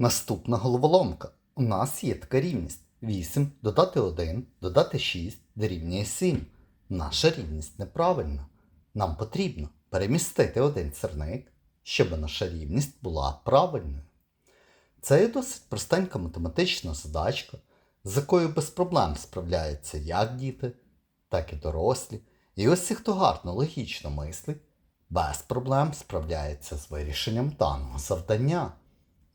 Наступна головоломка. У нас є така рівність. 8 додати 1, додати 6 дорівнює 7. Наша рівність неправильна. Нам потрібно перемістити один сірник, щоб наша рівність була правильною. Це є досить простенька математична задачка, з якою без проблем справляються як діти, так і дорослі. І ось ті, хто гарно логічно мислить, без проблем справляється з вирішенням даного завдання.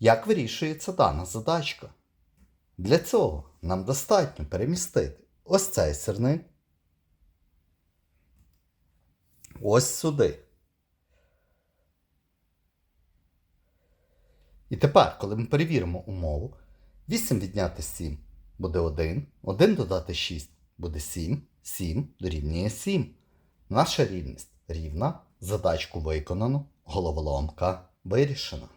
Як вирішується дана задачка? Для цього нам достатньо перемістити ось цей сирник ось сюди. І тепер, коли ми перевіримо умову, 8 відняти 7 буде 1, 1 додати 6 буде 7, 7 дорівнює 7. Наша рівність рівна, задачку виконано, головоломка вирішена.